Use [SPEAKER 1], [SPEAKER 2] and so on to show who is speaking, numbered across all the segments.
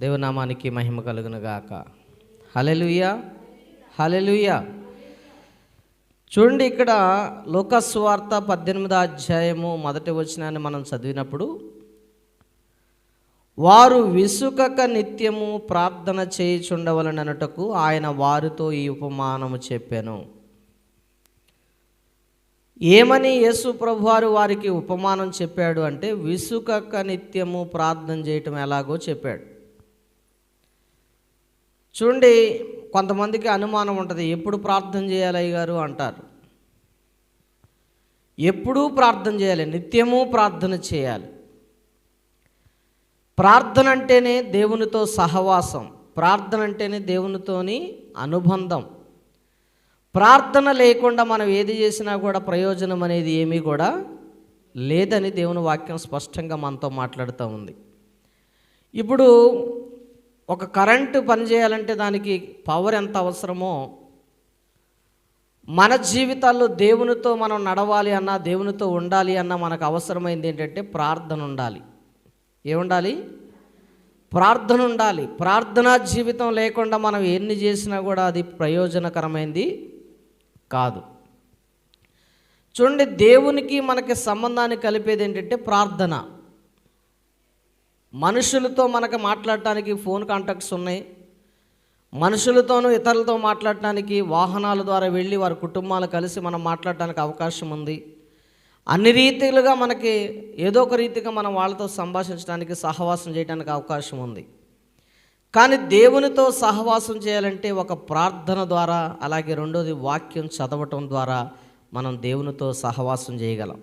[SPEAKER 1] దేవునామానికి మహిమ కలుగునుగాక hallelujah hallelujah చూడండి ఇక్కడ లోకస్వార్త పద్దెనిమిదో అధ్యాయము మొదటి వచనాన్ని మనం చదివినప్పుడు వారు విసుకక నిత్యము ప్రార్థన చేయుచుండవలనటకు ఆయన వారితో ఈ ఉపమానము చెప్పాను. ఏమని యేసు ప్రభువారు వారికి ఉపమానం చెప్పాడు అంటే విసుకక నిత్యము ప్రార్థన చేయటం ఎలాగో చెప్పాడు. చూడండి కొంతమందికి అనుమానం ఉంటుంది. ఎప్పుడు ప్రార్థన చేయాలి అయ్యగారు అంటారు. ఎప్పుడూ ప్రార్థన చేయాలి నిత్యము ప్రార్థన చేయాలి. ప్రార్థన అంటేనే దేవునితో సహవాసం ప్రార్థన అంటేనే దేవునితోని అనుబంధం. ప్రార్థన లేకుండా మనం ఏది చేసినా కూడా ప్రయోజనం అనేది ఏమీ కూడా లేదని దేవుని వాక్యం స్పష్టంగా మనతో మాట్లాడుతూ ఉంది. ఇప్పుడు ఒక కరెంటు పనిచేయాలంటే దానికి పవర్ ఎంత అవసరమో మన జీవితాల్లో దేవునితో మనం నడవాలి అన్నా దేవునితో ఉండాలి అన్న మనకు అవసరమైంది ఏంటంటే ప్రార్థన ఉండాలి. ఏముండాలి? ప్రార్థన ఉండాలి. ప్రార్థనా జీవితం లేకుండా మనం ఎన్ని చేసినా కూడా అది ప్రయోజనకరమైంది కాదు. చూడండి దేవునికి మనకి సంబంధాన్ని కలిపేది ఏంటంటే ప్రార్థన. మనుషులతో మనకు మాట్లాడటానికి ఫోన్ కాంటాక్ట్స్ ఉన్నాయి. మనుషులతోనూ ఇతరులతో మాట్లాడటానికి వాహనాల ద్వారా వెళ్ళి వారి కుటుంబాలు కలిసి మనం మాట్లాడటానికి అవకాశం ఉంది. అన్ని రీతిలుగా మనకి ఏదో ఒక రీతిగా మనం వాళ్ళతో సంభాషించడానికి సహవాసం చేయడానికి అవకాశం ఉంది. కానీ దేవునితో సహవాసం చేయాలంటే ఒక ప్రార్థన ద్వారా అలాగే రెండోది వాక్యం చదవటం ద్వారా మనం దేవునితో సహవాసం చేయగలం.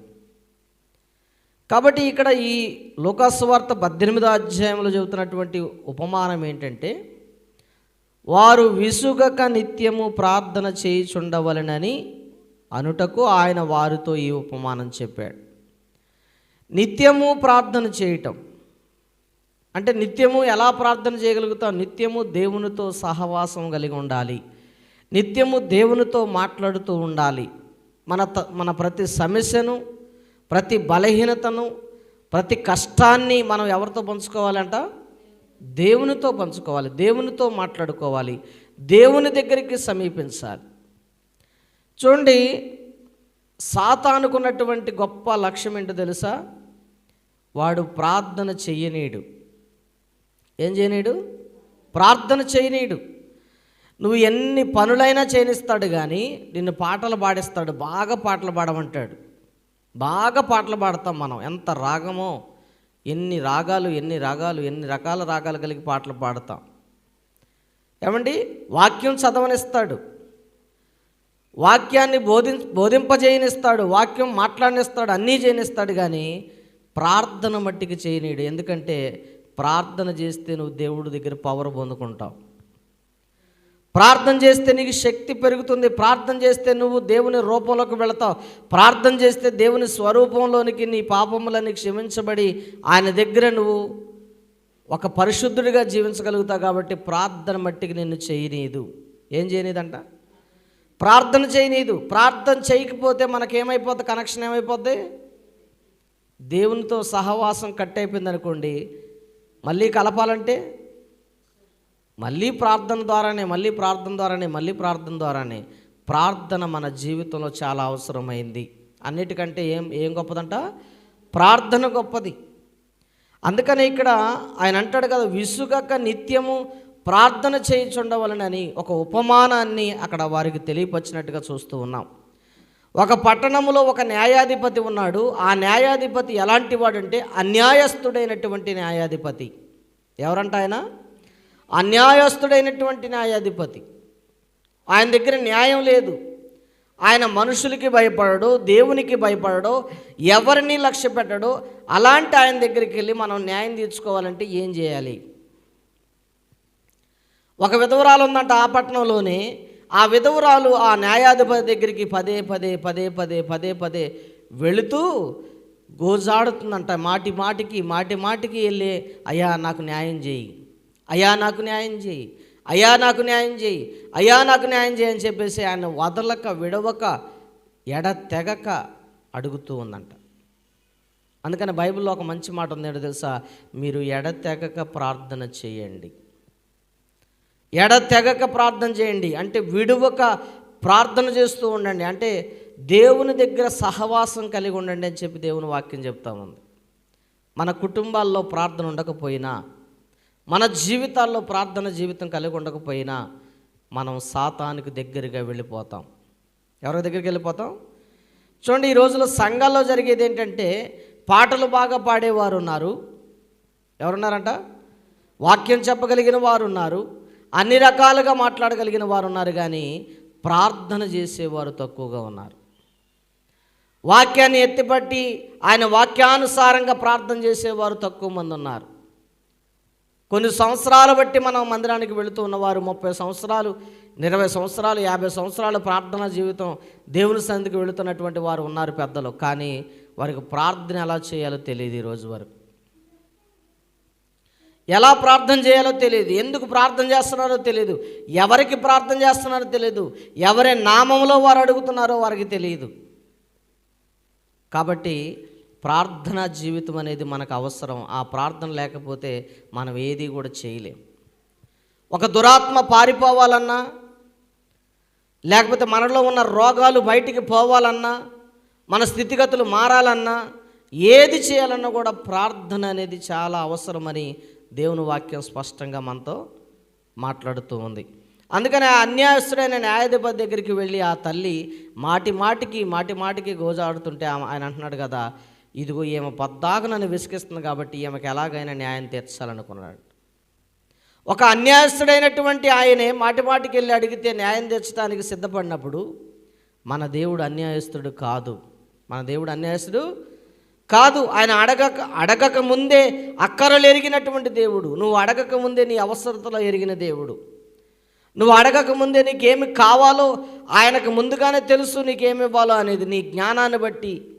[SPEAKER 1] కాబట్టి ఇక్కడ ఈ లోకాసువార్త పద్దెనిమిదో అధ్యాయంలో చెబుతున్నటువంటి ఉపమానం ఏంటంటే వారు విసుగక నిత్యము ప్రార్థన చేయుచుండవలనని అనుటకు ఆయన వారితో ఈ ఉపమానం చెప్పాడు. నిత్యము ప్రార్థన చేయటం అంటే నిత్యము ఎలా ప్రార్థన చేయగలుగుతాం? నిత్యము దేవునితో సహవాసం కలిగి ఉండాలి. నిత్యము దేవునితో మాట్లాడుతూ ఉండాలి. మన త మన ప్రతి సమస్యను ప్రతి బలహీనతను ప్రతి కష్టాన్ని మనం ఎవరితో పంచుకోవాలంట? దేవునితో పంచుకోవాలి. దేవునితో మాట్లాడుకోవాలి. దేవుని దగ్గరికి సమీపించాలి. చూడండి సాతానుకున్నటువంటి గొప్ప లక్ష్యం ఏంటో తెలుసా? వాడు ప్రార్థన చెయ్యనీడు ఏం చేయనీడు ప్రార్థన చేయనీడు నువ్వు ఎన్ని పనులైనా చేయనిస్తాడు కానీ నిన్ను పాటలు పాడిస్తాడు బాగా పాటలు పాడమంటాడు. బాగా పాటలు పాడతాం మనం. ఎంత రాగమో ఎన్ని రాగాలు ఎన్ని రాగాలు ఎన్ని రకాల రాగాలు కలిగి పాటలు పాడతాం. ఏమండి? వాక్యం చదవనిస్తాడు. వాక్యాన్ని బోధి బోధింపజేయనిస్తాడు. వాక్యం మాట్లాడనిస్తాడు. అన్నీ చేయనిస్తాడు కానీ ప్రార్థన మట్టికి చేయనీడు ఎందుకంటే ప్రార్థన చేస్తే నువ్వు దేవుడి దగ్గర పవర్ పొందుకుంటావు ప్రార్థన చేస్తే నీకు శక్తి పెరుగుతుంది. ప్రార్థన చేస్తే నువ్వు దేవుని రూపంలోకి వెళతావు. ప్రార్థన చేస్తే దేవుని స్వరూపంలోనికి నీ పాపములని క్షమించబడి ఆయన దగ్గర నువ్వు ఒక పరిశుద్ధుడిగా జీవించగలుగుతావు కాబట్టి ప్రార్థన మట్టికి నిన్ను చేయనీదు ఏం చేయనీదంట ప్రార్థన చేయనీదు ప్రార్థన చేయకపోతే మనకేమైపోతుంది కనెక్షన్ ఏమైపోద్ది? దేవునితో సహవాసం కట్ అయిపోయింది అనుకోండి మళ్ళీ కలపాలంటే మళ్ళీ ప్రార్థన ద్వారానే మళ్ళీ ప్రార్థన ద్వారానే మళ్ళీ ప్రార్థన ద్వారానే ప్రార్థన మన జీవితంలో చాలా అవసరమైంది. అన్నిటికంటే ఏం ఏం గొప్పదంట? ప్రార్థన గొప్పది. అందుకనే ఇక్కడ ఆయన అంటాడు కదా విసుగక నిత్యము ప్రార్థన చేయించుండవలనని ఒక ఉపమానాన్ని అక్కడ వారికి తెలియపరిచినట్టుగా చూస్తూ ఉన్నాం. ఒక పట్టణంలో ఒక న్యాయాధిపతి ఉన్నాడు. ఆ న్యాయాధిపతి ఎలాంటి వాడంటే అన్యాయస్తుడైనటువంటి న్యాయాధిపతి. ఎవరంట ఆయన? అన్యాయస్తుడైనటువంటి న్యాయాధిపతి. ఆయన దగ్గర న్యాయం లేదు. ఆయన మనుషులకి భయపడడు దేవునికి భయపడడు ఎవరిని లక్ష్య పెట్టడు. అలాంటి ఆయన దగ్గరికి వెళ్ళి మనం న్యాయం తీర్చుకోవాలంటే ఏం చేయాలి? ఒక విధవరాలు ఉందంట ఆ పట్టణంలోనే. ఆ విధవరాలు ఆ న్యాయాధిపతి దగ్గరికి పదే పదే పదే పదే పదే పదే వెళుతూ గోజాడుతుందంట. మాటి మాటికి మాటి మాటికి వెళ్ళి అయ్యా నాకు న్యాయం చేయి. అయ్యా నాకు న్యాయం చేయి. అయ్యా నాకు న్యాయం చేయి. అయ్యా నాకు న్యాయం చేయి అని చెప్పేసి ఆయన వదలక విడవక ఎడ తెగక అడుగుతూ ఉందంట. అందుకని బైబిల్లో ఒక మంచి మాట ఉంది తెలుసా? మీరు ఎడతెగక ప్రార్థన చేయండి. ఎడతెగక ప్రార్థన చేయండి. అంటే విడువక ప్రార్థన చేస్తూ ఉండండి. అంటే దేవుని దగ్గర సహవాసం కలిగి ఉండండి అని చెప్పి దేవుని వాక్యం చెప్తా ఉంది. మన కుటుంబాల్లో ప్రార్థన ఉండకపోయినా మన జీవితాల్లో ప్రార్థన జీవితం కలిగి ఉండకపోయినా మనం సాతానికి దగ్గరగా వెళ్ళిపోతాం. ఎవరి దగ్గరికి వెళ్ళిపోతాం? చూడండి ఈ రోజుల్లో సంఘాల్లో జరిగేది ఏంటంటే పాటలు బాగా పాడేవారు ఉన్నారు. ఎవరున్నారంట? వాక్యం చెప్పగలిగిన వారు ఉన్నారు. అన్ని రకాలుగా మాట్లాడగలిగిన వారు ఉన్నారు కానీ ప్రార్థన చేసేవారు తక్కువగా ఉన్నారు. వాక్యాన్ని ఎత్తిపట్టి ఆయన వాక్యానుసారంగా ప్రార్థన చేసేవారు తక్కువ మంది ఉన్నారు. కొన్ని సంవత్సరాలు బట్టి మనం మందిరానికి వెళుతూ ఉన్నవారు ముప్పై సంవత్సరాలు ఇరవై సంవత్సరాలు యాభై సంవత్సరాలు ప్రార్థనా జీవితం దేవుని సంధికి వెళుతున్నటువంటి వారు ఉన్నారు పెద్దలు. కానీ వారికి ప్రార్థన ఎలా చేయాలో తెలియదు ఈ రోజు వరకు. ఎలా ప్రార్థన చేయాలో తెలియదు. ఎందుకు ప్రార్థన చేస్తున్నారో తెలియదు. ఎవరికి ప్రార్థన చేస్తున్నారో తెలియదు. ఎవరి నామంలో వారు అడుగుతున్నారో వారికి తెలియదు. కాబట్టి ప్రార్థన జీవితం అనేది మనకు అవసరం. ఆ ప్రార్థన లేకపోతే మనం ఏది కూడా చేయలేం. ఒక దురాత్మ పారిపోవాలన్నా లేకపోతే మనలో ఉన్న రోగాలు బయటికి పోవాలన్నా మన స్థితిగతులు మారాలన్నా ఏది చేయాలన్నా కూడా ప్రార్థన అనేది చాలా అవసరమని దేవుని వాక్యం స్పష్టంగా మనతో మాట్లాడుతూ ఉంది. అందుకని ఆ అన్యాయస్తుడైన న్యాయాధిపతి దగ్గరికి వెళ్ళి ఆ తల్లి మాటి మాటికి మాటి మాటికి గోజాడుతుంటే ఆమె- ఆయన అంటున్నాడు కదా ఇదిగో ఈమె పద్దాకు నన్ను విసిగిస్తుంది కాబట్టి ఈమెకి ఎలాగైనా న్యాయం తీర్చాలనుకున్నాడు. ఒక అన్యాయస్తుడైనటువంటి ఆయనే మాటిమాటికి వెళ్ళి అడిగితే న్యాయం తీర్చడానికి సిద్ధపడినప్పుడు మన దేవుడు అన్యాయస్తుడు కాదు. మన దేవుడు అన్యాయస్తుడు కాదు. ఆయన అడగక అడగక ముందే అక్కరలు ఎరిగినటువంటి దేవుడు. నువ్వు అడగక ముందే నీ అవసరతలో ఎరిగిన దేవుడు. నువ్వు అడగక ముందే నీకేమి కావాలో ఆయనకు ముందుగానే తెలుసు నీకేమి ఇవ్వాలో అనేది నీ జ్ఞానాన్ని బట్టి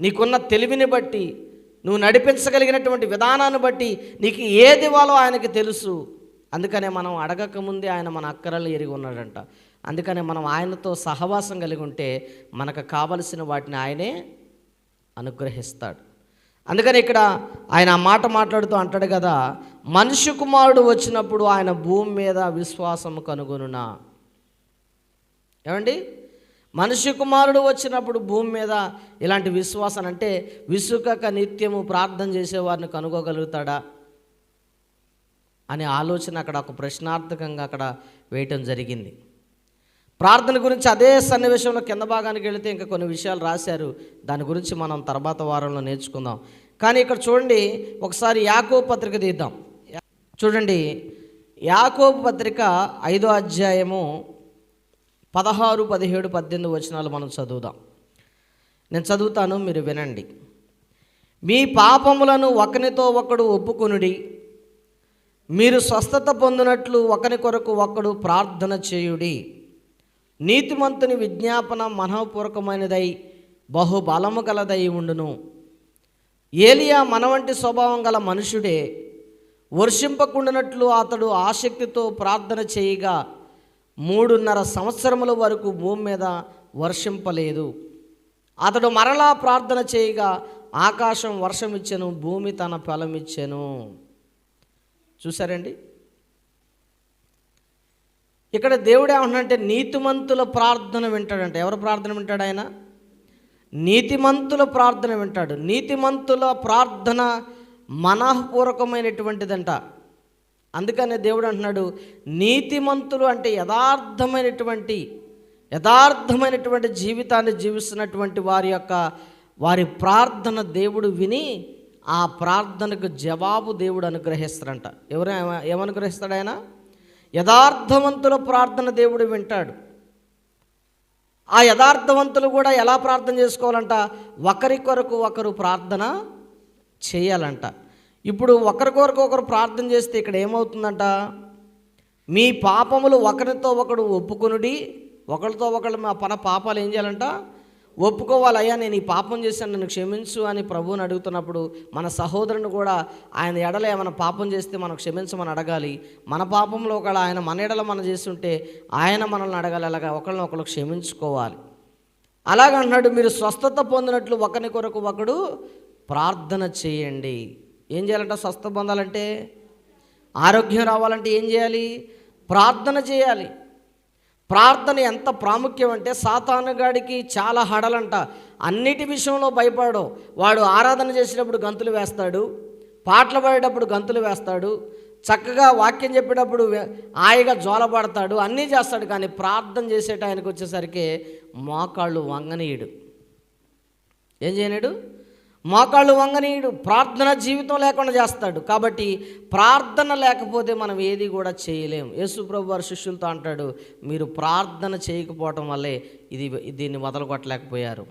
[SPEAKER 1] నీకున్న తెలివిని బట్టి నువ్వు నడిపించగలిగినటువంటి విధానాన్ని బట్టి నీకు ఏది ఇవ్వాలో ఆయనకి తెలుసు. అందుకనే మనం అడగకముందే ఆయన మన అక్కరలు ఎరిగి ఉన్నాడంట. అందుకనే మనం ఆయనతో సహవాసం కలిగి ఉంటే మనకు కావలసిన వాటిని ఆయనే అనుగ్రహిస్తాడు. అందుకని ఇక్కడ ఆయన ఆ మాట మాట్లాడుతూ అంటాడు కదా మనిషి కుమారుడు వచ్చినప్పుడు ఆయన భూమి మీద విశ్వాసము కనుగొనునా? ఏమండి? మనిషి కుమారుడు వచ్చినప్పుడు భూమి మీద ఇలాంటి విశ్వాసం అంటే విసుకక నిత్యము ప్రార్థన చేసేవారిని కనుగోగలుగుతాడా? అనే ఆలోచన అక్కడ ఒక ప్రశ్నార్థకంగా అక్కడ వేయటం జరిగింది. ప్రార్థన గురించి అదే సన్నివేశంలో కింద భాగానికి వెళితే ఇంకా కొన్ని విషయాలు రాశారు. దాని గురించి మనం తర్వాత వారంలో నేర్చుకుందాం. కానీ ఇక్కడ చూడండి ఒకసారి యాకో పత్రిక తీద్దాం. చూడండి యాకోబు పత్రిక ఐదో అధ్యాయము పదహారు పదిహేడు పద్దెనిమిది వచనాలు మనం చదువుదాం. నేను చదువుతాను మీరు వినండి. మీ పాపములను ఒకనితో ఒకడు ఒప్పుకొనుడి. మీరు స్వస్థత పొందినట్లు ఒకని కొరకు ఒకడు ప్రార్థన చేయుడి. నీతిమంతుని విజ్ఞాపన మనఃపూర్వకమైనదై బహుబలము గలదై ఉండును. ఏలియా మన వంటి స్వభావం గల మనుషుడే వర్షింపకుండానట్లు అతడు ఆసక్తితో ప్రార్థన చేయగా మూడున్నర సంవత్సరముల వరకు భూమి మీద వర్షింపలేదు. అతడు మరలా ప్రార్థన చేయగా ఆకాశం వర్షం ఇచ్చెను భూమి తన ఫలమిచ్చెను. చూసారండి ఇక్కడ దేవుడు ఏమంటున్నాడంటే నీతిమంతుల ప్రార్థన వింటాడంట. ఎవరు ప్రార్థన వింటాడు ఆయన? నీతిమంతుల ప్రార్థన వింటాడు. నీతిమంతుల ప్రార్థన మనఃపూర్వకమైనటువంటిదంట. అందుకనే దేవుడు అంటున్నాడు నీతిమంతులు అంటే యథార్థమైనటువంటి యథార్థమైనటువంటి జీవితాన్ని జీవిస్తున్నటువంటి వారి యొక్క వారి ప్రార్థన దేవుడు విని ఆ ప్రార్థనకు జవాబు దేవుడు అనుగ్రహిస్తాడంట. ఎవరు ఏమనుగ్రహిస్తాడు ఆయన? యథార్థవంతుల ప్రార్థన దేవుడు వింటాడు. ఆ యథార్థవంతులు కూడా ఎలా ప్రార్థన చేసుకోవాలంట? ఒకరి కొరకు ఒకరు ప్రార్థన చేయాలంట. ఇప్పుడు ఒకరి కొరకు ఒకరు ప్రార్థన చేస్తే ఇక్కడ ఏమవుతుందంట? మీ పాపములు ఒకరితో ఒకడు ఒప్పుకొనుడి ఒకరితో ఒకళ్ళు మా పన పాపాలు ఏం చేయాలంట? ఒప్పుకోవాలి అయ్యా నేను ఈ పాపం చేశాను నన్ను క్షమించు అని ప్రభువుని అడుగుతున్నప్పుడు మన సహోదరుని కూడా ఆయన ఎడల ఏమైనా పాపం చేస్తే మనం క్షమించమని అడగాలి. మన పాపంలో ఒకళ్ళు ఆయన మన ఎడల మనం చేస్తుంటే ఆయన మనల్ని అడగాలి అలాగా ఒకళ్ళని ఒకళ్ళు క్షమించుకోవాలి. అలాగంటున్నాడు మీరు స్వస్థత పొందినట్లు ఒకరి కొరకు ఒకడు ప్రార్థన చేయండి. ఏం చేయాలంట? స్వస్థ పొందాలంటే? ఆరోగ్యం రావాలంటే ఏం చేయాలి? ప్రార్థన చేయాలి. ప్రార్థన ఎంత ప్రాముఖ్యం అంటే సాతానుగాడికి చాలా హడలంట. అన్నిటి విషయంలో భయపడడు. వాడు ఆరాధన చేసేటప్పుడు గంతులు వేస్తాడు. పాటలు పాడేటప్పుడు గంతులు వేస్తాడు. చక్కగా వాక్యం చెప్పేటప్పుడు హాయిగా జోలపడతాడు. అన్నీ చేస్తాడు. కానీ ప్రార్థన చేసేట ఆయనకు వచ్చేసరికి మోకాళ్ళు వంగనీయుడు. ఏం చేయలేడు మోకాళ్ళు వంగనీయుడు ప్రార్థన జీవితం లేకుండా చేస్తాడు. కాబట్టి ప్రార్థన లేకపోతే మనం ఏది కూడా చేయలేము యేసు ప్రభు వారి శిష్యులతో అంటాడు మీరు ప్రార్థన చేయకపోవటం వల్లే ఇది దీన్ని మొదలుకొట్టలేకపోయారు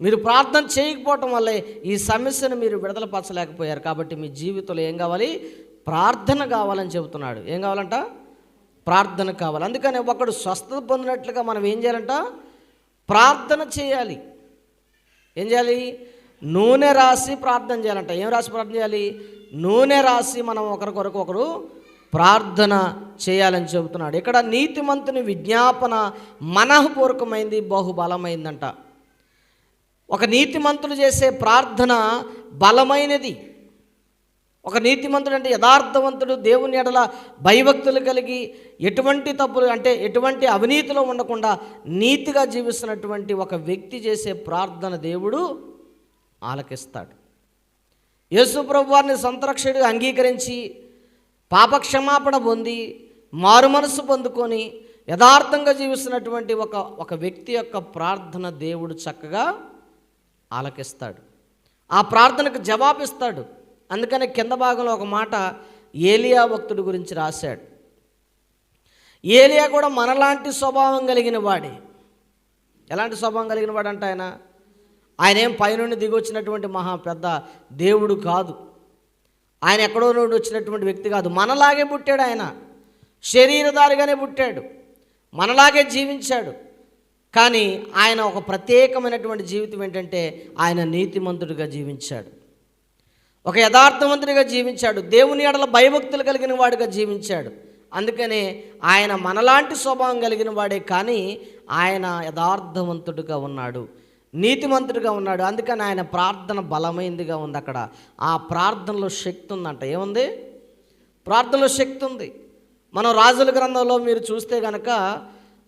[SPEAKER 1] మీరు ప్రార్థన చేయకపోవటం వల్లే ఈ సమస్యను మీరు విడుదలపరచలేకపోయారు. కాబట్టి మీ జీవితంలో ఏం కావాలి? ప్రార్థన కావాలని చెబుతున్నాడు. ఏం కావాలంట? ప్రార్థన కావాలి. అందుకని ఒకడు స్వస్థత పొందినట్లుగా మనం ఏం చేయాలంట? ప్రార్థన చేయాలి. ఏం చేయాలి? నూనె రాసి ప్రార్థన చేయాలంట. ఏం రాసి ప్రార్థన చేయాలి? నూనె రాసి మనం ఒకరికొరకు ఒకరు ప్రార్థన చేయాలని చెబుతున్నాడు. ఇక్కడ నీతిమంతుని విజ్ఞాపన మనఃపూర్వకమైంది బహుబలమైందంట. ఒక నీతిమంతుడు చేసే ప్రార్థన బలమైనది. ఒక నీతిమంతుడు అంటే యథార్థవంతుడు దేవుని ఎడల భయభక్తులు కలిగి ఎటువంటి తప్పులు అంటే ఎటువంటి అవినీతిలో ఉండకుండా నీతిగా జీవిస్తున్నటువంటి ఒక వ్యక్తి చేసే ప్రార్థన దేవుడు ఆలకిస్తాడు. యేసు ప్రభువారిని వారిని అంగీకరించి పాపక్షమాపణ పొంది మారు మనసు పొందుకొని యథార్థంగా జీవిస్తున్నటువంటి ఒక ఒక వ్యక్తి యొక్క ప్రార్థన దేవుడు చక్కగా ఆలకిస్తాడు. ఆ ప్రార్థనకు జవాబిస్తాడు. అందుకని కింద భాగంలో ఒక మాట ఏలియా భక్తుడి గురించి రాశాడు. ఏలియా కూడా మనలాంటి స్వభావం కలిగిన వాడే. ఎలాంటి స్వభావం కలిగిన వాడంట ఆయన? ఆయన ఏం పైనుండి దిగి వచ్చినటువంటి మహా పెద్ద దేవుడు కాదు. ఆయన ఎక్కడో నుండి వచ్చినటువంటి వ్యక్తి కాదు. మనలాగే పుట్టాడు ఆయన. శరీరధారిగానే పుట్టాడు. మనలాగే జీవించాడు. కానీ ఆయన ఒక ప్రత్యేకమైనటువంటి జీవితం ఏంటంటే ఆయన నీతిమంతుడిగా జీవించాడు. ఒక యథార్థవంతుడిగా జీవించాడు. దేవుని ఎడల భయభక్తులు కలిగిన వాడిగా జీవించాడు. అందుకనే ఆయన మనలాంటి స్వభావం కలిగిన వాడే కానీ ఆయన యథార్థవంతుడిగా ఉన్నాడు. నీతిమంతుడిగా ఉన్నాడు. అందుకని ఆయన ప్రార్థన బలమైందిగా ఉంది అక్కడ. ఆ ప్రార్థనలో శక్తి ఉందంట. ఏముంది? ప్రార్థనలో శక్తి ఉంది. మనం రాజుల గ్రంథంలో మీరు చూస్తే కనుక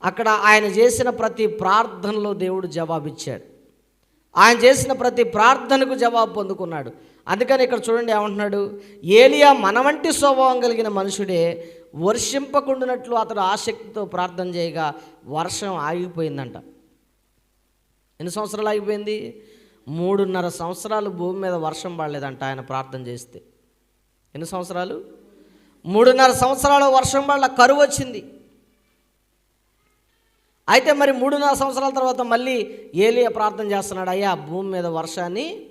[SPEAKER 1] అక్కడ ఆయన చేసిన ప్రతి ప్రార్థనలో దేవుడు జవాబిచ్చాడు. ఆయన చేసిన ప్రతి ప్రార్థనకు జవాబు పొందుకున్నాడు. అందుకని ఇక్కడ చూడండి ఏమంటున్నాడు? ఏలియా మన వంటి స్వభావం కలిగిన మనుషుడే వర్షింపకుండానట్లు అతడు ఆసక్తితో ప్రార్థన చేయగా వర్షం ఆగిపోయిందంట. ఎన్ని సంవత్సరాలు ఆగిపోయింది? మూడున్నర సంవత్సరాలు భూమి మీద వర్షం పడలేదంట ఆయన ప్రార్థన చేస్తే. ఎన్ని సంవత్సరాలు? మూడున్నర సంవత్సరాలు వర్షం పడల కరువు వచ్చింది. అయితే మరి మూడున్నర సంవత్సరాల తర్వాత మళ్ళీ ఏలియా ప్రార్థన చేస్తున్నాడు అయ్యా భూమి మీద వర్షాన్ని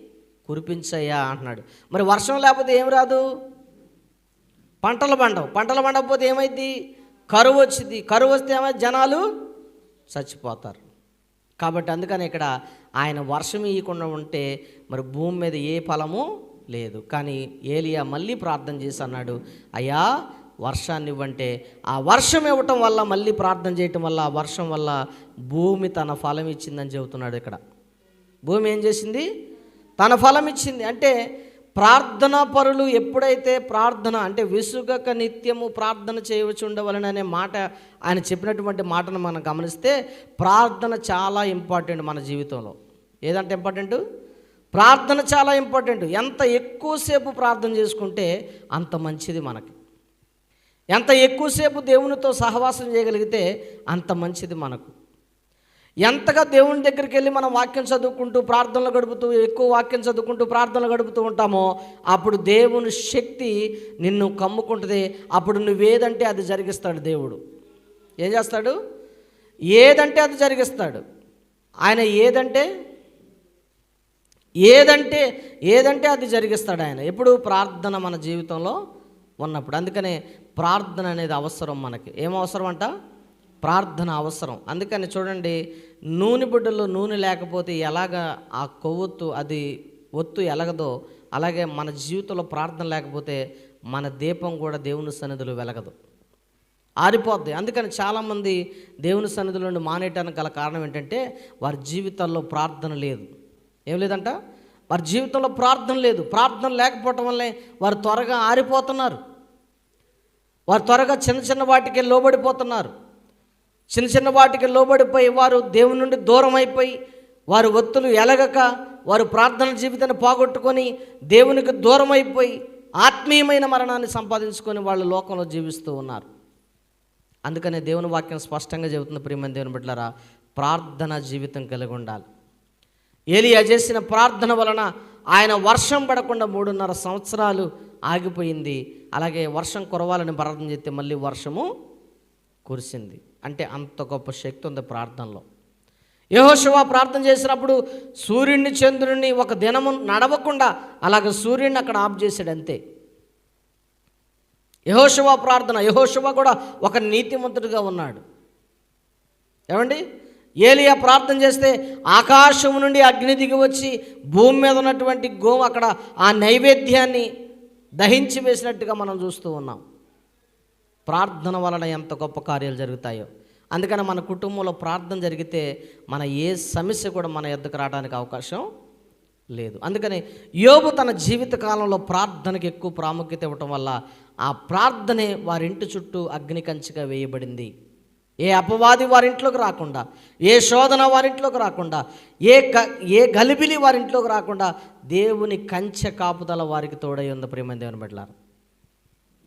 [SPEAKER 1] కురిపించయ్యా అంటున్నాడు. మరి వర్షం లేకపోతే ఏం రాదు? పంటలు పండవు. పంటలు పండకపోతే ఏమైంది కరువు వచ్చింది కరువు వస్తే ఏమైంది జనాలు చచ్చిపోతారు. కాబట్టి అందుకని ఇక్కడ ఆయన వర్షం ఇవ్వకుండా ఉంటే మరి భూమి మీద ఏ ఫలము లేదు. కానీ ఏలియా మళ్ళీ ప్రార్థన చేసి అన్నాడు అయ్యా వర్షాన్ని ఇవ్వంటే ఆ వర్షం ఇవ్వటం వల్ల మళ్ళీ ప్రార్థన చేయటం వల్ల ఆ వర్షం వల్ల భూమి తన ఫలం ఇచ్చిందని చెబుతున్నాడు ఇక్కడ. భూమి ఏం చేసింది? తన ఫలం ఇచ్చింది. అంటే ప్రార్థనా పరులు ఎప్పుడైతే ప్రార్థన అంటే విసుగక నిత్యము ప్రార్థన చేయవచ్చుండవలన అనే మాట ఆయన చెప్పినటువంటి మాటను మనం గమనిస్తే ప్రార్థన చాలా ఇంపార్టెంట్ మన జీవితంలో. ఏదంటే ఇంపార్టెంట్? ప్రార్థన చాలా ఇంపార్టెంట్. ఎంత ఎక్కువసేపు ప్రార్థన చేసుకుంటే అంత మంచిది మనకి. ఎంత ఎక్కువసేపు దేవునితో సహవాసం చేయగలిగితే అంత మంచిది మనకు. ఎంతగా దేవుని దగ్గరికి వెళ్ళి మనం వాక్యం చదువుకుంటూ ప్రార్థనలు గడుపుతూ ఎక్కువ వాక్యం చదువుకుంటూ ప్రార్థనలు గడుపుతూ ఉంటామో అప్పుడు దేవుని శక్తి నిన్ను కమ్ముకుంటుంది. అప్పుడు నువ్వేదంటే అది జరిగిస్తాడు దేవుడు. ఏం చేస్తాడు? ఏదంటే అది జరిగిస్తాడు. ఆయన ఏదంటే ఏదంటే ఏదంటే అది జరిగిస్తాడు ఆయన. ఎప్పుడు? ప్రార్థన మన జీవితంలో ఉన్నప్పుడు. అందుకనే ప్రార్థన అనేది అవసరం మనకి. ఏం అవసరం అంట? ప్రార్థన అవసరం. అందుకని చూడండి నూనె బుడ్డలో నూనె లేకపోతే ఎలాగ ఆ కొవ్వొత్తు అది ఒత్తు ఎలగదో అలాగే మన జీవితంలో ప్రార్థన లేకపోతే మన దీపం కూడా దేవుని సన్నిధిలో వెలగదు. ఆరిపోద్ది. అందుకని చాలామంది దేవుని సన్నిధిలో నుండి మానేయటానికి గల కారణం ఏంటంటే వారి జీవితాల్లో ప్రార్థన లేదు. ఏం లేదంట? వారి జీవితంలో ప్రార్థన లేదు. ప్రార్థన లేకపోవటం వల్లే వారు త్వరగా ఆరిపోతున్నారు. వారు త్వరగా చిన్న చిన్న వాటికి లోబడిపోతున్నారు. చిన్న చిన్న వాటికి లోబడిపోయి వారు దేవుని నుండి దూరం అయిపోయి వారు ఒత్తులు ఎలగక వారు ప్రార్థన జీవితాన్ని పోగొట్టుకొని దేవునికి దూరం అయిపోయి ఆత్మీయమైన మరణాన్ని సంపాదించుకొని వాళ్ళు లోకంలో జీవిస్తూ ఉన్నారు. అందుకనే దేవుని వాక్యం స్పష్టంగా చెబుతుంది ప్రియమైన దేవుని బిడ్డలారా ప్రార్థన జీవితం కలిగి ఉండాలి. ఏలియా చేసిన ప్రార్థన వలన ఆయన వర్షం పడకుండా మూడున్నర సంవత్సరాలు ఆగిపోయింది. అలాగే వర్షం కురవాలని ప్రార్థన చేస్తే మళ్ళీ వర్షము కురిసింది. అంటే అంత గొప్ప శక్తి ఉంది ప్రార్థనలో. యహోశివ ప్రార్థన చేసినప్పుడు సూర్యుడిని చంద్రుడిని ఒక దినము నడవకుండా అలాగ సూర్యుడిని అక్కడ ఆఫ్ చేశాడు అంతే. యహోశివ ప్రార్థన యహోశివ కూడా ఒక నీతిమంతుడిగా ఉన్నాడు. ఏమండి? ఏలియా ప్రార్థన చేస్తే ఆకాశం నుండి అగ్ని దిగి వచ్చి భూమి మీద ఉన్నటువంటి గోము అక్కడ ఆ నైవేద్యాన్ని దహించి వేసినట్టుగా మనం చూస్తూ ఉన్నాం. ప్రార్థన వలన ఎంత గొప్ప కార్యాలు జరుగుతాయో. అందుకని మన కుటుంబంలో ప్రార్థన జరిగితే మన ఏ సమస్య కూడా మన ఎద్దుకు రావడానికి అవకాశం లేదు. అందుకని యోబు తన జీవిత కాలంలో ప్రార్థనకి ఎక్కువ ప్రాముఖ్యత ఇవ్వటం వల్ల ఆ ప్రార్థనే వారింటి చుట్టూ అగ్ని కంచిగా వేయబడింది. ఏ అపవాది వారింట్లోకి రాకుండా ఏ శోధన వారింట్లోకి రాకుండా ఏ క ఏ గలిబిలి వారింట్లోకి రాకుండా దేవుని కంచె కాపుదల వారికి తోడై ఉంది ప్రేమ దేవుని పెట్టారు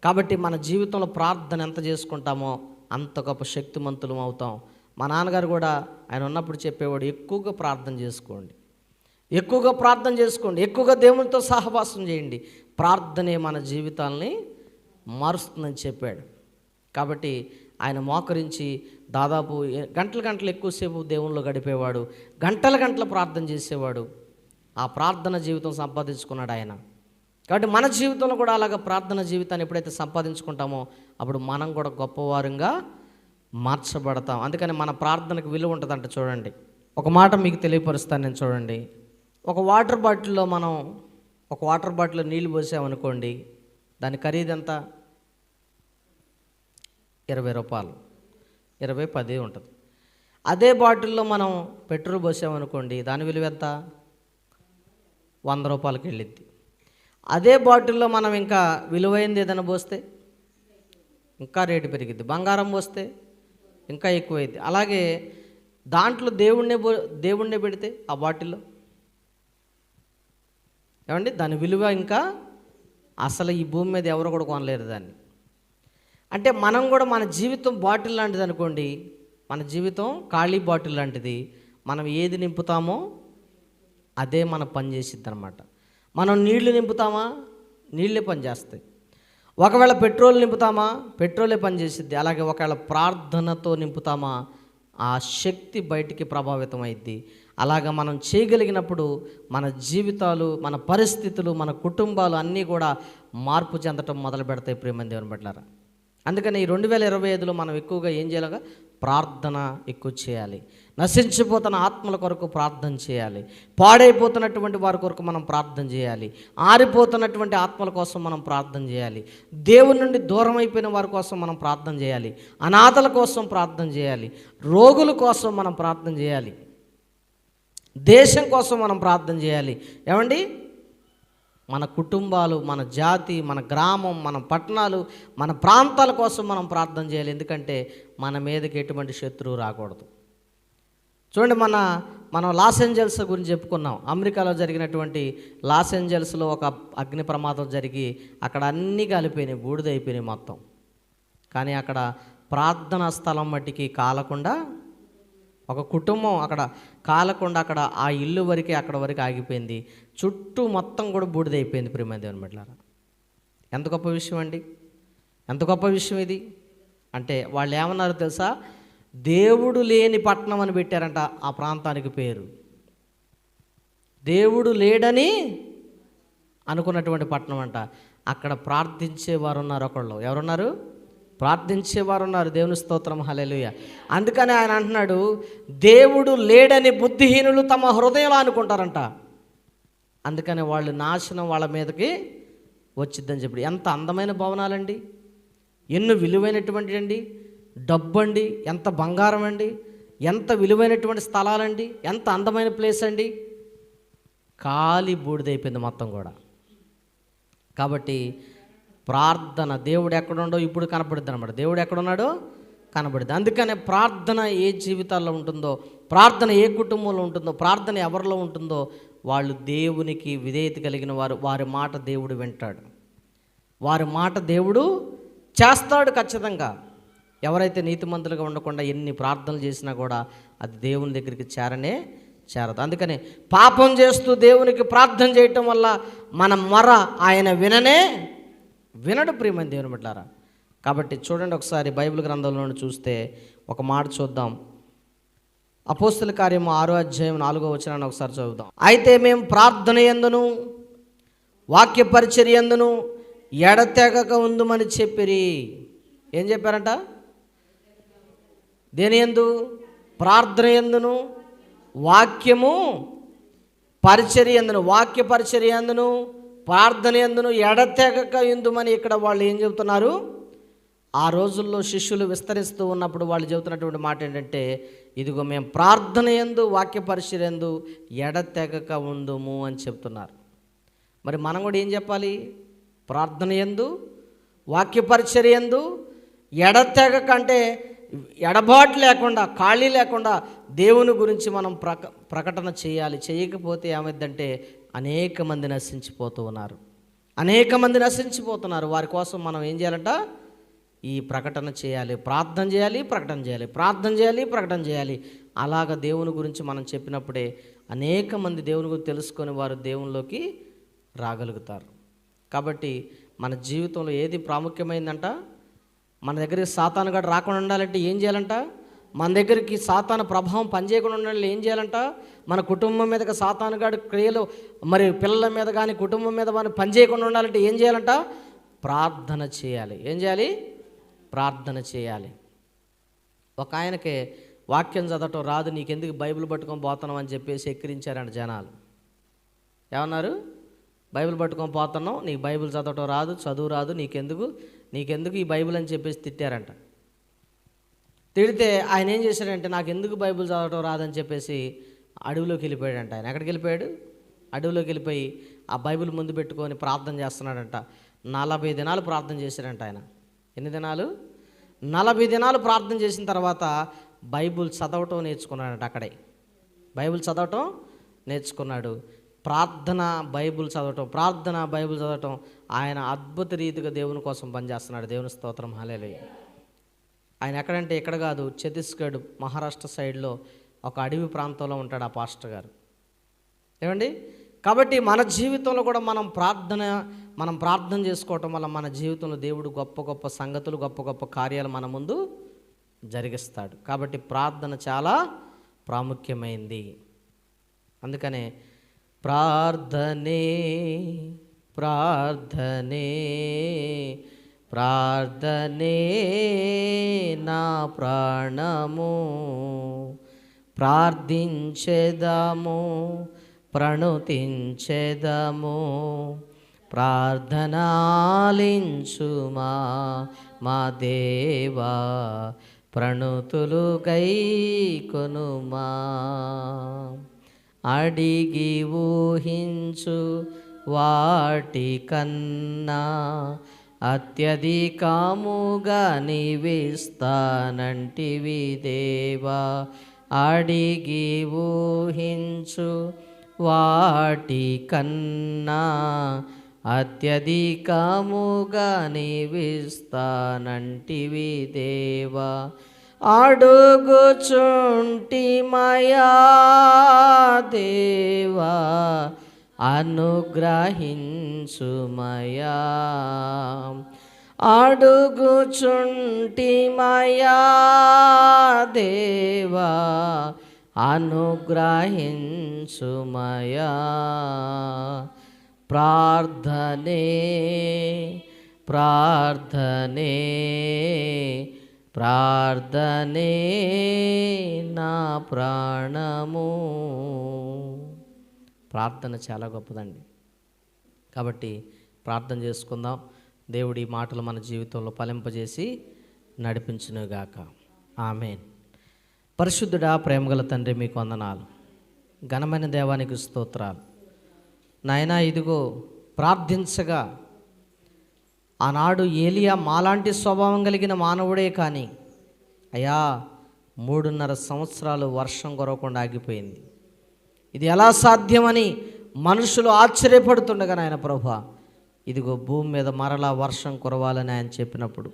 [SPEAKER 1] కాబట్టి మన జీవితంలో ప్రార్థన ఎంత చేసుకుంటామో అంత గొప్ప శక్తిమంతులం అవుతాం. మా నాన్నగారు కూడా ఆయన ఉన్నప్పుడు చెప్పేవాడు ఎక్కువగా ప్రార్థన చేసుకోండి. ఎక్కువగా ప్రార్థన చేసుకోండి. ఎక్కువగా దేవునితో సహవాసం చేయండి. ప్రార్థనే మన జీవితాల్ని మారుస్తుందని చెప్పాడు. కాబట్టి ఆయన మోకరించి దాదాపు గంటల గంటలు ఎక్కువసేపు దేవుణ్ణిలో గడిపేవాడు. గంటల గంటల ప్రార్థన చేసేవాడు. ఆ ప్రార్థన జీవితం సంపాదించుకున్నాడు ఆయన. కాబట్టి మన జీవితంలో కూడా అలాగ ప్రార్థన జీవితాన్ని ఎప్పుడైతే సంపాదించుకుంటామో అప్పుడు మనం కూడా గొప్పవారంగా మార్చబడతాం. అందుకని మన ప్రార్థనకు విలువ ఉంటుందంట చూడండి. ఒక మాట మీకు తెలియపరుస్తాను నేను చూడండి. ఒక వాటర్ బాటిల్లో మనం ఒక వాటర్ బాటిల్లో నీళ్ళు పోసామనుకోండి దాని ఖరీదు ఎంత? ఇరవై రూపాయలు. ఇరవై పది ఉంటుంది. అదే బాటిల్లో మనం పెట్రోల్ పోసామనుకోండి దాని విలువ ఎంత? వంద రూపాయలకి వెళ్ళిద్ది. అదే బాటిల్లో మనం ఇంకా విలువైంది ఏదైనా పోస్తే? ఇంకా రేటు పెరిగిద్ది. బంగారం పోస్తే ఇంకా ఎక్కువైద్ది. అలాగే దాంట్లో దేవుణ్ణే పో దేవుణ్ణే పెడితే ఆ బాటిల్లో? ఏమండి? దాని విలువ ఇంకా అసలు ఈ భూమి మీద ఎవరు కూడా కొనలేరు దాన్ని. అంటే మనం కూడా మన జీవితం బాటిల్ లాంటిది అనుకోండి. మన జీవితం ఖాళీ బాటిల్ లాంటిది. మనం ఏది నింపుతామో అదే మన పని చేసిద్ది అనమాట మనం నీళ్ళు నింపుతామా? నీళ్ళే పని చేస్తాయి ఒకవేళ పెట్రోల్ నింపుతామా? పెట్రోలే పని చేసిద్ది అలాగే ఒకవేళ ప్రార్థనతో నింపుతామా? ఆ శక్తి బయటికి ప్రభావితం అయింది అలాగ మనం చేయగలిగినప్పుడు మన జీవితాలు మన పరిస్థితులు మన కుటుంబాలు అన్నీ కూడా మార్పు చెందటం మొదలు పెడతాయి ప్రేమ దేవుని బట్లారా అందుకని ఈ రెండు వేల ఇరవై ఐదులో మనం ఎక్కువగా ఏం చేయాలగా? ప్రార్థన ఎక్కువ చేయాలి. నశించిపోతున్న ఆత్మల కొరకు ప్రార్థన చేయాలి. పాడైపోతున్నటువంటి వారి కొరకు మనం ప్రార్థన చేయాలి. ఆరిపోతున్నటువంటి ఆత్మల కోసం మనం ప్రార్థన చేయాలి. దేవుని నుండి దూరం అయిపోయిన వారి కోసం మనం ప్రార్థన చేయాలి. అనాథల కోసం ప్రార్థన చేయాలి. రోగుల కోసం మనం ప్రార్థన చేయాలి. దేశం కోసం మనం ప్రార్థన చేయాలి. ఏమండి? మన కుటుంబాలు మన జాతి మన గ్రామం మన పట్టణాలు మన ప్రాంతాల కోసం మనం ప్రార్థన చేయాలి. ఎందుకంటే మన మీదకి ఎటువంటి శత్రువు రాకూడదు. చూడండి మన మనం లాస్ ఏంజల్స్ గురించి చెప్పుకున్నాం. అమెరికాలో జరిగినటువంటి లాస్ ఏంజల్స్లో ఒక అగ్ని ప్రమాదం జరిగి అక్కడ అన్నీ కలిపోయినాయి బూడిదైపోయినాయి మొత్తం. కానీ అక్కడ ప్రార్థనా స్థలం మట్టికి కాలకుండా ఒక కుటుంబం అక్కడ కాలకుండా అక్కడ ఆ ఇల్లు వరకే అక్కడ వరకు ఆగిపోయింది. చుట్టూ మొత్తం కూడా బూడిదైపోయింది ప్రేమ దేవుని బిడ్డలారా. ఎంత గొప్ప విషయం అండి. ఎంత గొప్ప విషయం ఇది. అంటే వాళ్ళు ఏమన్నారు తెలుసా? దేవుడు లేని పట్టణం అని పెట్టారంట ఆ ప్రాంతానికి పేరు. దేవుడు లేడని అనుకున్నటువంటి పట్టణం అంట. అక్కడ ప్రార్థించేవారు ఉన్నారు ఒకళ్ళు. ఎవరున్నారు? ప్రార్థించేవారు ఉన్నారు. దేవుని స్తోత్రం. హలెలుయ అందుకని ఆయన అంటున్నాడు దేవుడు లేడని బుద్ధిహీనులు తమ హృదయంలో అనుకుంటారంట. అందుకని వాళ్ళు నాశనం వాళ్ళ మీదకి వచ్చిద్దని చెప్పి. ఎంత అందమైన భవనాలండి. ఎన్నో విలువైనటువంటి అండి డబ్బు అండి ఎంత బంగారం అండి ఎంత విలువైనటువంటి స్థలాలండి. ఎంత అందమైన ప్లేస్ అండి ఖాళీ బూడిదైపోయింది మొత్తం కూడా. కాబట్టి ప్రార్థన. దేవుడు ఎక్కడుండో ఇప్పుడు కనపడుద్ది అనమాట దేవుడు ఎక్కడున్నాడో? కనబడింది అందుకనే ప్రార్థన ఏ జీవితాల్లో ఉంటుందో ప్రార్థన ఏ కుటుంబంలో ఉంటుందో ప్రార్థన ఎవరిలో ఉంటుందో వాళ్ళు దేవునికి విధేయత కలిగిన వారు వారి మాట దేవుడు వింటాడు. వారి మాట దేవుడు చేస్తాడు ఖచ్చితంగా. ఎవరైతే నీతిమంతులుగా ఉండకుండా ఎన్ని ప్రార్థనలు చేసినా కూడా అది దేవుని దగ్గరికి చేరనే చేరదు. అందుకని పాపం చేస్తూ దేవునికి ప్రార్థన చేయటం వల్ల మన మొర ఆయన విననే వినడు ప్రియమైన దేవుని బిడ్డారా? కాబట్టి చూడండి ఒకసారి బైబిల్ గ్రంథంలో చూస్తే ఒక మాట చూద్దాం. అపోస్తుల కార్యము ఆరో అధ్యాయం నాలుగో వచనాన్ని ఒకసారి చదువుదాం. అయితే మేము ప్రార్థన ఎందును? వాక్య పరిచర్య ఎందును? ఎడతెగక ఉందమని చెప్పిరి. ఏం చెప్పారంట? దేని ఎందు? ప్రార్థన ఎందును? వాక్యము పరిచర్య ఎందును? వాక్య పరిచర్య ఎందును? ప్రార్థన ఎందును ఎడతెగక ఎందుమని ఇక్కడ వాళ్ళు ఏం చెబుతున్నారు? ఆ రోజుల్లో శిష్యులు విస్తరిస్తూ ఉన్నప్పుడు వాళ్ళు చెబుతున్నటువంటి మాట ఏంటంటే ఇదిగో మేము ప్రార్థన ఎందు వాక్య పరిచర్య ఎందు ఎడతెగక ఉందుము అని చెప్తున్నారు మరి మనం కూడా ఏం చెప్పాలి? ప్రార్థన ఎందు వాక్య పరిచర్య ఎందు ఎడతెగక అంటే ఎడబాటు లేకుండా ఖాళీ లేకుండా దేవుని గురించి మనం ప్రక ప్రకటన చేయాలి. చేయకపోతే ఏమైందంటే అనేక మంది నశించిపోతూ ఉన్నారు. అనేక మంది నశించిపోతున్నారు. వారి కోసం మనం ఏం చేయాలంట? ఈ ప్రకటన చేయాలి. ప్రార్థన చేయాలి ప్రకటన చేయాలి. ప్రార్థన చేయాలి ప్రకటన చేయాలి. అలాగ దేవుని గురించి మనం చెప్పినప్పుడే అనేక మంది దేవుని గురించి తెలుసుకొని వారు దేవునిలోకి రాగలుగుతారు. కాబట్టి మన జీవితంలో ఏది ప్రాముఖ్యమైందంట? మన దగ్గరికి సాతాను గడ రాకుండా ఉండాలంటే ఏం చేయాలంట? మన దగ్గరికి సాతాన ప్రభావం పనిచేయకుండా ఉండాలి ఏం చేయాలంట? మన కుటుంబం మీదకి సాతాను క్రియలు మరి పిల్లల మీద కానీ కుటుంబం మీద మనం పనిచేయకుండా ఉండాలంటే ఏం చేయాలంట? ప్రార్థన చేయాలి. ఏం చేయాలి? ప్రార్థన చేయాలి. ఒక ఆయనకి వాక్యం చదవటం రాదు నీకెందుకు బైబిల్ పట్టుకొని పోతున్నావు అని చెప్పేసి ఎక్కిరించారంట జనాలు. ఏమన్నారు? బైబిల్ పట్టుకొని పోతున్నావు నీకు బైబిల్ చదవటం రాదు చదువు రాదు నీకెందుకు నీకెందుకు ఈ బైబిల్ అని చెప్పేసి తిట్టారంట. తిడితే ఆయన ఏం చేశాడంటే నాకు ఎందుకు బైబిల్ చదవటం రాదని చెప్పేసి అడవిలోకి వెళ్ళిపోయాడంట ఆయన. ఎక్కడికి వెళ్ళిపోయాడు? అడవిలోకి వెళ్ళిపోయి ఆ బైబిల్ ముందు పెట్టుకొని ప్రార్థన చేస్తున్నాడంట. నలభై దినాలు ప్రార్థన చేశాడంట ఆయన. ఎన్ని దినాలు? నలభై దినాలు ప్రార్థన చేసిన తర్వాత బైబిల్ చదవటం నేర్చుకున్నాడంట అక్కడే. బైబిల్ చదవటం నేర్చుకున్నాడు. ప్రార్థన బైబిల్ చదవటం ప్రార్థన బైబిల్ చదవటం ఆయన అద్భుత రీతిగా దేవుని కోసం పనిచేస్తున్నాడు. దేవుని స్తోత్రం. హాలేలే ఆయన ఎక్కడంటే ఇక్కడ కాదు ఛత్తీస్గఢ్ మహారాష్ట్ర సైడ్లో ఒక అడవి ప్రాంతంలో ఉంటాడు ఆ పాస్టర్ గారు. ఏమండి? కాబట్టి మన జీవితంలో కూడా మనం ప్రార్థన మనం ప్రార్థన చేసుకోవటం వల్ల మన జీవితంలో దేవుడు గొప్ప గొప్ప సంగతులు గొప్ప గొప్ప కార్యాలు మన ముందు జరిగిస్తాడు. కాబట్టి ప్రార్థన చాలా ప్రాముఖ్యమైంది. అందుకనే ప్రార్థనే ప్రార్థనే ప్రార్థనే నా ప్రాణము ప్రార్థించెదము ప్రణుతించెదము ప్రార్థనాలించుమా మా దేవా ప్రణుతులు కొనుమా. అడిగి ఊహించు వాటి కన్నా అత్యధికముగా నివిస్తానంటివి దేవా అడిగి ఊహించు వాటి కన్నా అత్యధికముగా నివిస్తానంటివి దేవా అడుగుచుంటిమయా దేవా అనుగ్రహించుమయా. అడుగుచుంటిమయా దేవా అనుగ్రహించుమయా. ప్రార్థనే ప్రార్థనే ప్రార్థనే నా ప్రాణము. ప్రార్థన చాలా గొప్పదండి. కాబట్టి ప్రార్థన చేసుకుందాం. దేవుడి మాటలు మన జీవితంలో ఫలింపజేసి నడిపించునుగాక. ఆమెన్. పరిశుద్ధుడా ప్రేమగల తండ్రి మీకు వందనాలు. ఘనమైన దేవానికి స్తోత్రాలు. నాయనా ఇదిగో ప్రార్థించగా ఆనాడు ఏలియా మాలాంటి స్వభావం కలిగిన మానవుడే కానీ అయ్యా మూడున్నర సంవత్సరాలు వర్షం కొరవకుండా ఆగిపోయింది. ఇది ఎలా సాధ్యమని మనుషులు ఆశ్చర్యపడుతుండగా నాయన ప్రభు ఇదిగో భూమి మీద మరలా వర్షం కురవాలని ఆయన చెప్పినప్పుడు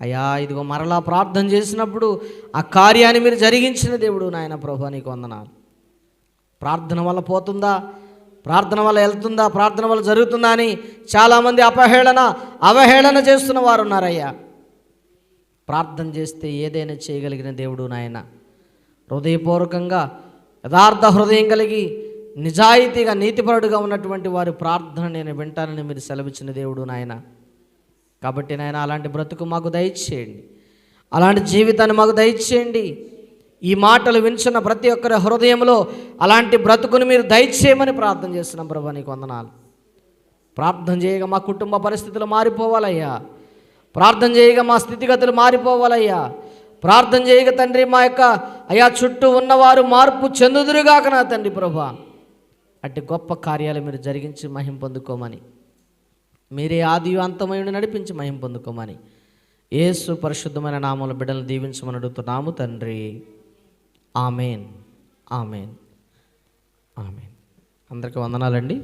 [SPEAKER 1] అయ్యా ఇదిగో మరలా ప్రార్థన చేసినప్పుడు ఆ కార్యాన్ని మీరు జరిగించిన దేవుడు నాయన ప్రభు నీకు వందనాలు. ప్రార్థన వల్ల పోతుందా? ప్రార్థన వల్ల వెళ్తుందా? ప్రార్థన వల్ల జరుగుతుందా అని చాలామంది అపహేళన అవహేళన చేస్తున్న వారు ఉన్నారయ్యా. ప్రార్థన చేస్తే ఏదైనా చేయగలిగిన దేవుడు నాయన హృదయపూర్వకంగా యథార్థ హృదయం కలిగి నిజాయితీగా నీతిపరుడుగా ఉన్నటువంటి వారి ప్రార్థన నేను వింటానని మీరు సెలవిచ్చిన దేవుడు నాయన. కాబట్టి నాయన అలాంటి బ్రతుకు మాకు దయచేయండి. అలాంటి జీవితాన్ని మాకు దయచేయండి. ఈ మాటలు వించిన ప్రతి ఒక్కరి హృదయంలో అలాంటి బ్రతుకుని మీరు దయచేయమని ప్రార్థన చేస్తున్నాం ప్రభా నీకు వందనాలు. ప్రార్థన చేయగా మా కుటుంబ పరిస్థితులు మారిపోవాలయ్యా. ప్రార్థన చేయగా మా స్థితిగతులు మారిపోవాలయ్యా. ప్రార్థన చేయక తండ్రి మా యొక్క అయా చుట్టూ ఉన్నవారు మార్పు చెందుదురుగాక నా తండ్రి ప్రభా. అట్టి గొప్ప కార్యాలు మీరు జరిగించి మహిం పొందుకోమని. మీరే ఆది అంతమయుడు నడిపించి మహిం పొందుకోమని. ఏసు పరిశుద్ధమైన నామముల బిడ్డలు దీవించమని అడుగుతున్నాము తండ్రి. ఆమెన్. ఆమెన్. ఆమెన్. అందరికీ వందనాలండి.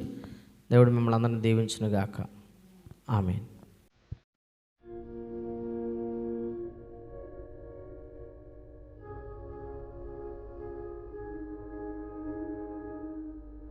[SPEAKER 1] దేవుడు మిమ్మల్ని అందరిని దీవించునుగాక. ఆమెన్.